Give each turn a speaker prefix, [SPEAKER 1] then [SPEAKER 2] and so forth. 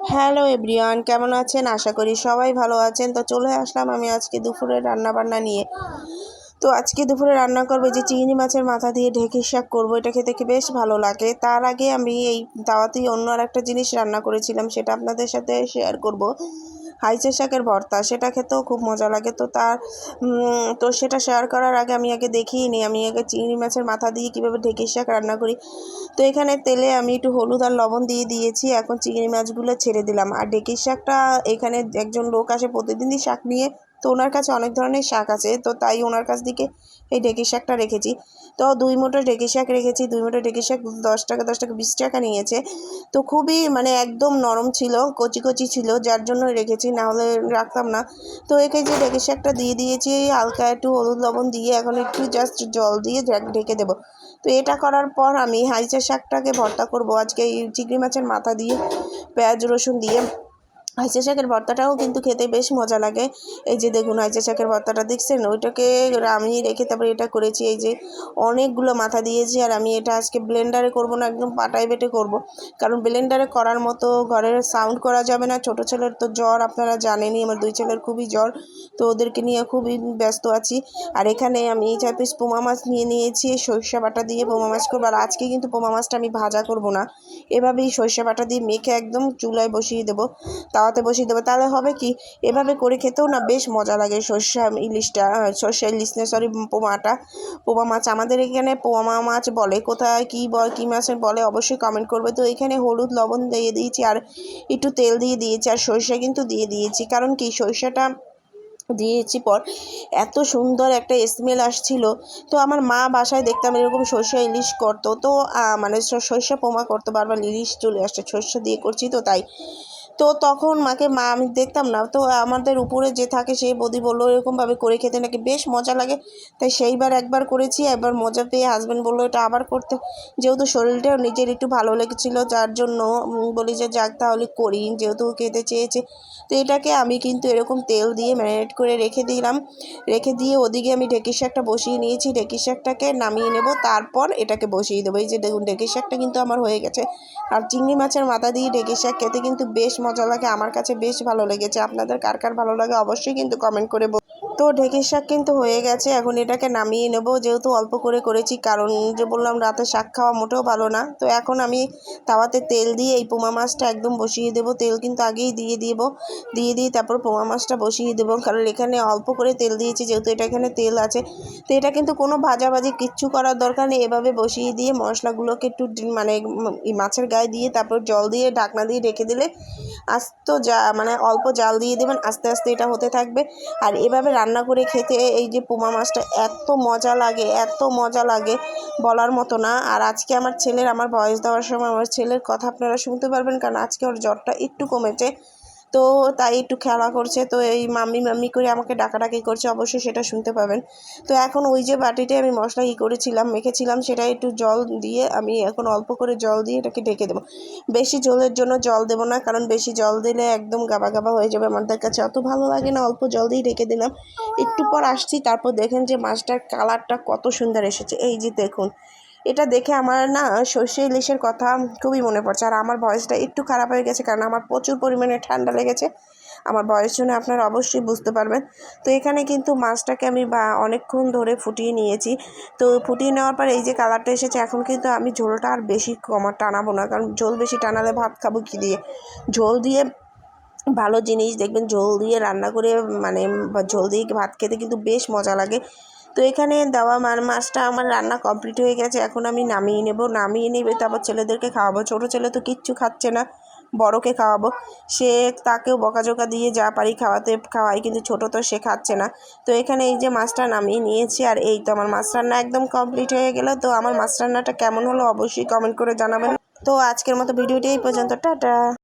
[SPEAKER 1] Hello everyone কেমন আছেন? আশা করি সবাই ভালো আছেন। তো চলে আসলাম আমি আজকে দুপুরে রান্না বান্না নিয়ে। তো আজকে দুপুরে রান্না করব যে চিংড়ি মাছের মাথা দিয়ে ঢেঁকি শাক করব, এটা খেতে কি বেশ ভালো লাগে। তার আগে আমি এই দাওয়াতেই অন্য আর একটা জিনিস রান্না করেছিলাম, সেটা আপনাদের সাথে শেয়ার করব। হাইচে শাকের ভর্তা, সেটা খেতেও খুব মজা লাগে। তো তার তো সেটা শেয়ার করার আগে আমি আগে দেখিয়ে নিই। আমি আগে চিংড়ি মাছের মাথা দিয়ে কীভাবে ঢেঁকি শাক রান্না করি। তো এখানে তেলে আমি একটু হলুদ আর লবণ দিয়ে দিয়েছি, এখন চিংড়ি মাছগুলো ছেড়ে দিলাম। আর ঢেঁকির শাকটা এখানে একজন লোক আসে প্রতিদিনই শাক নিয়ে তো ওনার কাছে অনেক ধরনের শাক আছে, তো তাই ওনার কাছ থেকে এই ঢেঁকি শাকটা রেখেছি। তো দুই মুঠো ঢেঁকি শাক রেখেছি, দুই মুঠো ঢেঁকি শাক দশ টাকা দশ টাকা, বিশ টাকা নিয়েছে। তো খুবই মানে একদম নরম ছিল, কচি কচি ছিল, যার জন্য রেখেছি, না হলে রাখতাম না। তো একে যে ঢেঁকি শাকটা দিয়ে দিয়েছি, হালকা একটু হলুদ লবণ দিয়ে এখন একটু জাস্ট জল দিয়ে ঢেকে দেবো। তো এটা করার পর আমি হাইচা শাকটাকে ভর্তা করব। আজকে এই চিংড়ি মাছের মাথা দিয়ে পেঁয়াজ রসুন দিয়ে হাইচা শাকের ভর্তাটাও কিন্তু খেতে বেশ মজা লাগে। এই যে দেখুন হাইচা শাকের ভর্তাটা দেখছেন? ওইটাকে আমি রেখে তারপরে এটা করেছি। এই যে অনেকগুলো মাথা দিয়েছি আর আমি এটা আজকে ব্লেন্ডারে করব না, একদম পাটায় বেটে করব। কারণ ব্লেন্ডারে করার মতো ঘরের সাউন্ড করা যাবে না। ছোট ছেলের তো জ্বর, আপনারা জানেনই, আমার দুই ছেলের খুবই জ্বর। তো ওদেরকে নিয়ে খুবই ব্যস্ত আছি। আর এখানে আমি এই চার পিস পোমা মাছ নিয়ে নিয়েছি, সরিষা বাটা দিয়ে পোমা মাছ করব। আর আজকে কিন্তু পোমা মাছটা আমি ভাজা করব না। এভাবেই সরিষা বাটা দিয়ে মেখে একদম চুলায় বসিয়ে দেবো। তাওয়াতে বসিয়ে দেবো। তাহলে হবে কি? এভাবে করে খেতেও না বেশ মজা লাগে সর্ষা ইলিশটা সর্ষা ইলিশ না সরি পোমাটা। পোমা মাছ আমাদের এখানে পোমা মাছ বলে। কোথায় কী বল কী মাছের বলে অবশ্যই কমেন্ট করবে। তো এখানে হলুদ লবণ দিয়ে দিয়েছি আর একটু তেল দিয়ে দিয়েছি আর সরিষা কিন্তু দিয়ে দিয়েছি। কারণ কি সরিষাটা দিয়েছি পর এত সুন্দর একটা স্মেল আসছিল। তো আমার মা বাসায় দেখতাম এরকম সর্ষে ইলিশ করতো। তো মানে সর্ষে পোমা করতো, বারবার ইলিশ চলে আসছে, সর্ষে দিয়ে করছি তো তাই। তো তখন মাকে, মা, আমি দেখতাম না। তো আমাদের উপরে যে থাকে সেই বদি বলল, এরকমভাবে করে খেতে নাকি বেশ মজা লাগে। তাই সেইবার একবার করেছি, একবার মজা পেয়ে হাজব্যান্ড বলল, এটা আবার করতে। যেহেতু শরীরটাও নিজের একটু ভালো লেগেছিল, যার জন্য বলি যে, যাক তাহলে করি। যেহেতু খেতে চেয়েছে। তো এটাকে আমি কিন্তু এরকম তেল দিয়ে ম্যারিনেট করে রেখে দিলাম। রেখে দিয়ে ওদিকে আমি ঢেঁকির শাকটা বসিয়ে নিয়েছি। ঢেঁকির শাকটাকে নামিয়ে নেব, তারপর এটাকে বসিয়ে দেবো। এই যে দেখুন, ঢেঁকির শাকটা কিন্তু আমার হয়ে গেছে। আর চিংড়ি মাছের মাথা দিয়ে ঢেঁকির শাক খেতে কিন্তু বেশ মজা লাগে। আমার কাছে বেশ ভালো লেগেছে। আপনাদের কার কার ভালো লাগে অবশ্যই কিন্তু কমেন্ট করে তো ঢেঁকির শাক কিন্তু হয়ে গেছে। এখন এটাকে নামিয়ে নেব। যেহেতু অল্প করে করেছি, কারণ যে বললাম রাতে শাক খাওয়া মোটেও ভালো না। তো এখন আমি তাওয়াতে তেল দিয়ে এই পোমা মাছটা একদম বসিয়ে দেবো। তেল কিন্তু আগেই দিয়ে দিব। দিয়ে দিয়ে তারপর পোমা মাছটা বসিয়ে দেবো। কারণ এখানে অল্প করে তেল দিয়েছি, যেহেতু এটা এখানে তেল আছে। তো এটা কিন্তু কোনো ভাজাভাজি কিচ্ছু করার দরকার নেই। এভাবে বসিয়ে দিয়ে মশলাগুলোকে একটু মানে মাছের গায়ে দিয়ে তারপর জল দিয়ে ঢাকনা দিয়ে রেখে দিলে আস্ত যা মানে অল্প জাল দিয়ে দেবেন, আস্তে আস্তে এটা হতে থাকবে। আর এভাবে রান্না করে খেতে এই যে পোমা মাছটা এত মজা লাগে, এত মজা লাগে বলার মতো না। আর আজকে আমার ছেলের, আমার বয়স দেওয়ার সময় আমার ছেলের কথা আপনারা শুনতে পারবেন, কারণ আজকে ওর জ্বরটা একটু কমেছে। তো তাই একটু খেলা করছে। তো এই মাম্মি মাম্মি করে আমাকে ডাকাডাকি করছে, অবশ্যই সেটা শুনতে পাবেন। তো এখন ওই যে বাটিতে আমি মশলা ই করেছিলাম, মেখেছিলাম, সেটা একটু জল দিয়ে আমি এখন অল্প করে জল দিয়ে এটাকে ঢেকে দেবো। বেশি জলের জন্য জল দেবো না, কারণ বেশি জল দিলে একদম গাবা গাবা হয়ে যাবে আমাদের কাছে। অত ভালো লাগে না, অল্প জল দিয়ে ঢেকে দিলাম। একটু পর আসছি, তারপর দেখেন যে মাছটার কালারটা কত সুন্দর এসেছে। এই যে দেখুন এটা দেখে আমার না সর্ষে ইলিশের কথা খুবই মনে পড়ছে। আর আমার ভয়েসটা একটু খারাপ হয়ে গেছে কারণ আমার প্রচুর পরিমাণে ঠান্ডা লেগেছে। আমার বয়স শুনে আপনারা অবশ্যই বুঝতে পারবেন। তো এখানে কিন্তু মাছটাকে আমি বা অনেকক্ষণ ধরে ফুটিয়ে নিয়েছি। তো ফুটিয়ে নেওয়ার পর এই যে কালারটা এসেছে, এখন কিন্তু আমি ঝোলটা আর বেশি কমা টানাবো না। কারণ ঝোল বেশি টানালে ভাত খাব কী দিয়ে? ঝোল দিয়ে ভালো জিনিস দেখবেন, ঝোল দিয়ে রান্না করে মানে ঝোল দিয়ে ভাত খেতে কিন্তু বেশ মজা লাগে। তো এখানে দেওয়া মা- মাছটা আমার রান্না কমপ্লিট হয়ে গেছে। এখন আমি নামিয়ে নেব। নামিয়ে নেবে, তারপর ছেলেদেরকে খাওয়াবো। ছোটো ছেলে তো কিচ্ছু খাচ্ছে না, বড়কে খাওয়াবো। সে তাকেও বকাঝোকা দিয়ে যা পারি খাওয়াতে, খাওয়াই, কিন্তু ছোটো তো সে খাচ্ছে না। তো এখানে এই যে মাছটা নামিয়ে নিয়েছি, আর এই তো আমার মাছ রান্না একদম কমপ্লিট হয়ে গেল। তো আমার মাছ রান্নাটা কেমন হলো অবশ্যই কমেন্ট করে জানাবেন। তো আজকের মতো ভিডিওটি এই পর্যন্ত। টাটা!